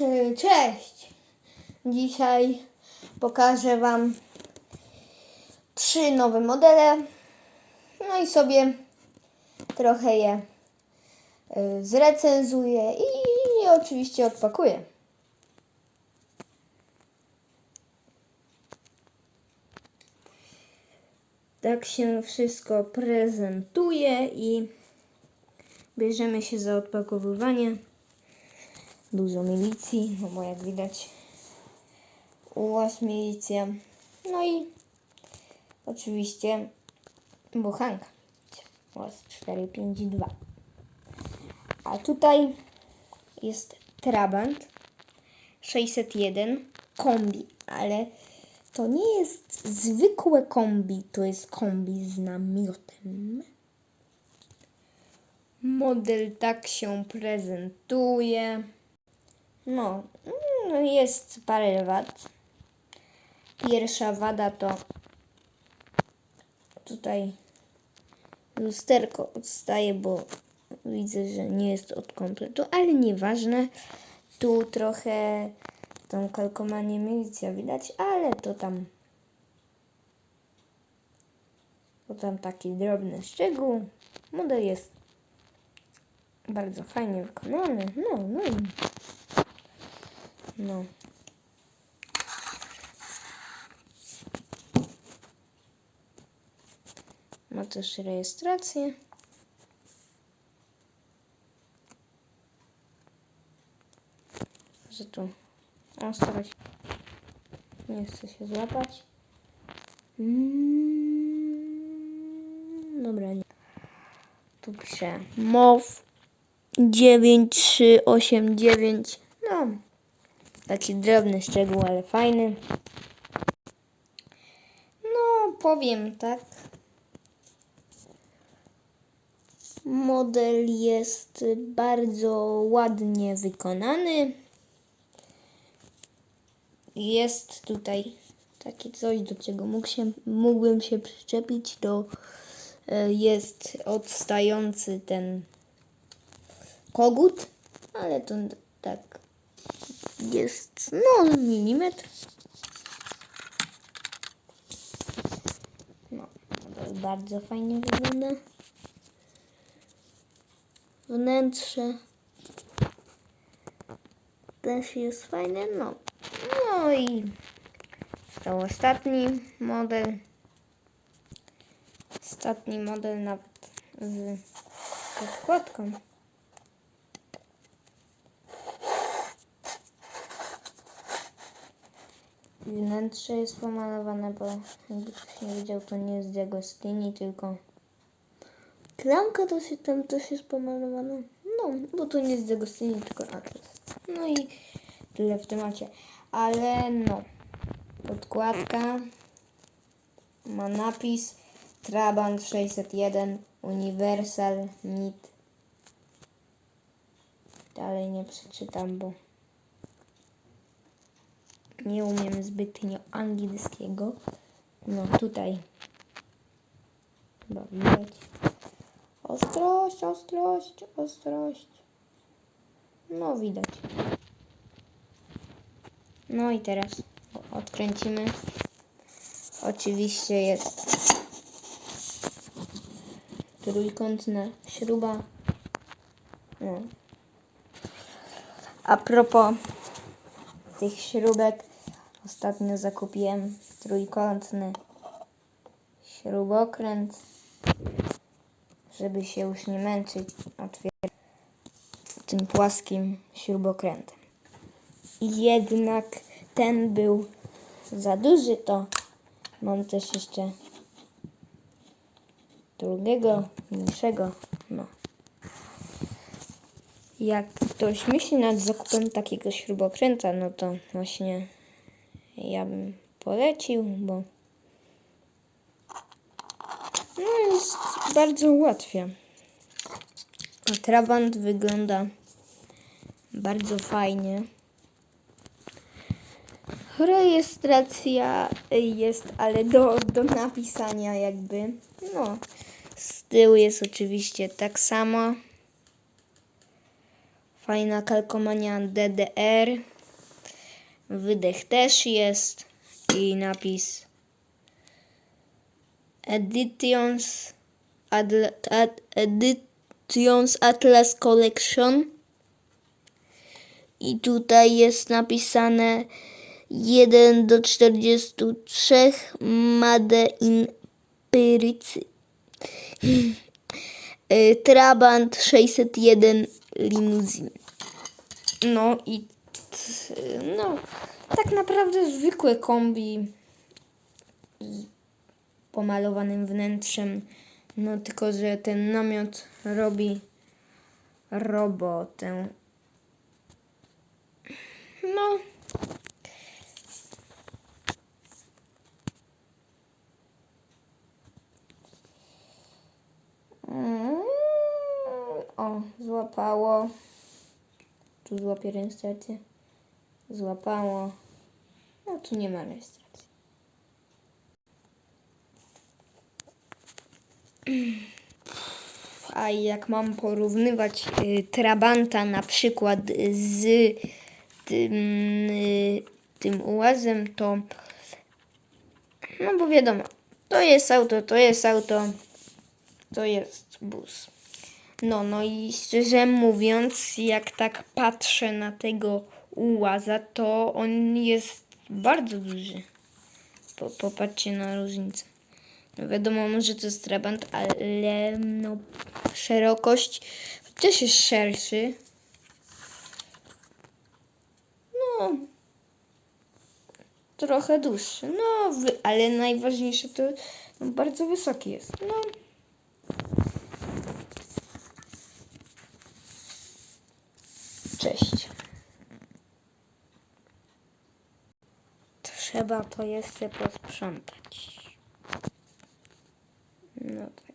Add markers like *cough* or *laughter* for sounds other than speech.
Y, Cześć! Dzisiaj pokażę Wam trzy nowe modele. No i sobie trochę je y, zrecenzuję i oczywiście odpakuję. Tak się wszystko prezentuje i bierzemy się za odpakowywanie. Dużo milicji, no bo jak widać u Was milicja. No i oczywiście buchanka. UAS 452. A tutaj jest Trabant 601 kombi, ale to nie jest zwykłe kombi, to jest kombi z namiotem. Model tak się prezentuje. No, mm, jest parę wad. Pierwsza wada to tutaj lusterko odstaje, bo widzę, że nie jest od kompletu, ale nieważne. Tu trochę tą kalkomanię milicja widać, ale to tam to tam taki drobny szczegół. Model jest bardzo fajnie wykonany. No, no i no. Ma też rejestrację. Że tu ostrość. Nie chce się złapać. Mm, dobra, nie. Tu piszę MOW 9389. No, taki drobny szczegół, ale fajny. No, powiem tak. Model jest bardzo ładnie wykonany. Jest tutaj takie coś, do czego mógł się, mógłbym się przyczepić. To e, jest odstający ten kogut, ale to tak jest, no, milimetr. No, model bardzo fajnie wygląda. Wnętrze też jest fajne, no. No i to ostatni model. Ostatni model nawet z podkładką. Wnętrze jest pomalowane, bo jakby ktoś nie wiedział, to nie jest Diagostini, tylko klamka to się tam też jest pomalowana. No, bo to nie jest Diagostini, tylko Atlas. No i tyle w temacie. Ale no, podkładka ma napis Trabant 601 Universal NIT. Dalej nie przeczytam, bo nie umiem zbytnio angielskiego. No tutaj chyba widać. Ostrość, ostrość, ostrość. No widać. No i teraz odkręcimy. Oczywiście jest trójkątna śruba. No. A propos tych śrubek, ostatnio zakupiłem trójkątny śrubokręt, żeby się już nie męczyć otwierać tym płaskim śrubokrętem. Jednak ten był za duży, to mam też jeszcze drugiego, mniejszego. No. Jak ktoś myśli nad zakupem takiego śrubokręta, no to właśnie ja bym polecił, bo no jest bardzo łatwie. Trabant wygląda bardzo fajnie. Rejestracja jest, ale do, do napisania jakby. No, z tyłu jest oczywiście tak samo. Fajna kalkomania DDR. Wydech też jest. I napis Editions, Adla, ad, Editions Atlas Collection. I tutaj jest napisane 1 do 43 Made in Pyrycy. *clears throat* Y, Trabant 601 limuzin. No i no, tak naprawdę zwykłe kombi z pomalowanym wnętrzem. No tylko, że ten namiot robi robotę. No. Mm, O, złapało. Tu złapie rejestrację. Złapało. No tu nie ma rejestracji. *clears throat* A jak mam porównywać y, Trabanta na przykład z tym, y, tym ułazem, to no bo wiadomo, to jest auto, to jest auto, to jest bus. No, no i szczerze mówiąc, jak tak patrzę na tego ułaza, to on jest bardzo duży. Po, popatrzcie na różnicę. No wiadomo, może to jest trabant, ale no szerokość też jest szerszy. No, trochę dłuższy. No, ale najważniejsze to no, bardzo wysoki jest. No. Cześć. Trzeba to jeszcze posprzątać. No tak.